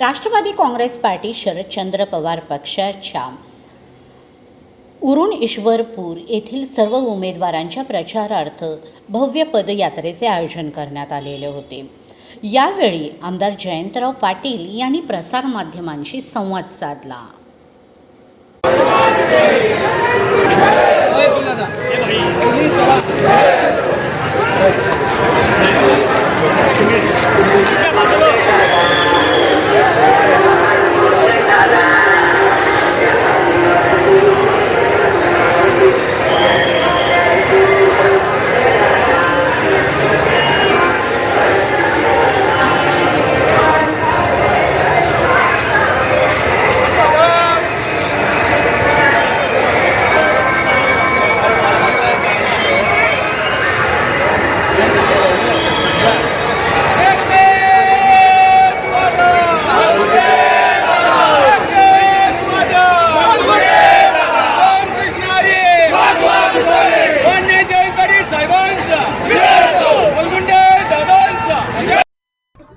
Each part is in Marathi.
राष्ट्रवादी काँग्रेस पार्टी शरदचंद्र पवार पक्षाच्या उरुण ईश्वरपूर येथील सर्व उमेदवारांच्या प्रचारार्थ भव्य पदयात्रेचे आयोजन करण्यात आलेले होते. यावेळी आमदार जयंतराव पाटील यांनी प्रसारमाध्यमांशी संवाद साधला.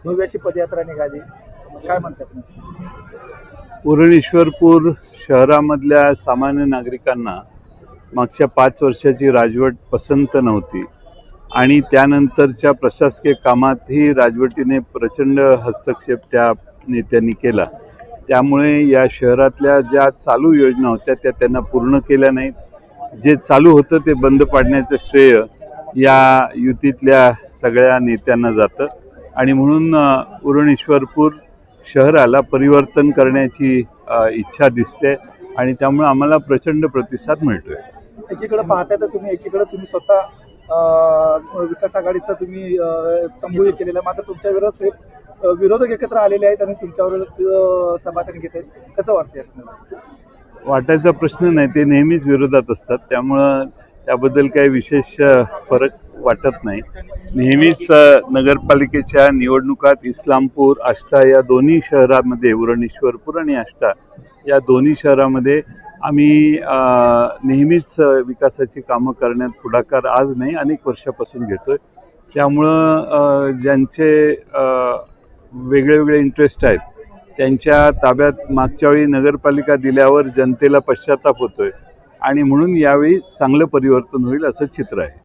भव्य अशी पदयात्रा निघाली. काय म्हणतात पुरणेश्वरपूर शहरामधल्या सामान्य नागरिकांना मागच्या पाच वर्षाची राजवट पसंत नव्हती. आणि त्यानंतरच्या प्रशासकीय कामातही राजवटीने प्रचंड हस्तक्षेप त्या नेत्यांनी केला. त्यामुळे या शहरातल्या ज्या चालू योजना होत्या त्या त्यांना पूर्ण केल्या नाहीत. जे चालू होतं ते बंद पाडण्याचं श्रेय या युतीतल्या सगळ्या नेत्यांना जातं. आणि म्हणून उरणेश्वरपूर शहराला परिवर्तन करण्याची इच्छा दिसते आणि त्यामुळे आम्हाला प्रचंड प्रतिसाद मिळतोय. एकीकडे पाहताय तर तुम्ही एकीकडे तुम्ही स्वतः विकास आघाडीचा तुम्ही तंबू हे केलेला आहे. मात्र तुमच्या विरोधात विरोधक एकत्र आलेले आहेत आणि तुमच्यावर सभात्याने घेत आहेत. कसं वाटतंय असं वाटायचा प्रश्न नाही. ते नेहमीच विरोधात असतात. त्यामुळं त्याबद्दल काही विशेष फरक वाटत नाही. नेहमीच नगरपालिकेच्या निवडणुकात इस्लामपूर आष्टा या दोन्ही शहरामध्ये उरणेश्वरपूर आणि आष्टा या दोन्ही शहरामध्ये आम्ही नेहमीच विकासाची कामं करण्यात पुढाकार आज नाही अनेक वर्षापासून घेतो आहे त्यामुळं ज्यांचे वेगळे वेगळे इंटरेस्ट आहेत त्यांच्या ताब्यात मागच्या वेळी नगरपालिका दिल्यावर जनतेला पश्चाताप आहे आणि म्हणून यावेळी चांगलं परिवर्तन होईल असं चित्र आहे.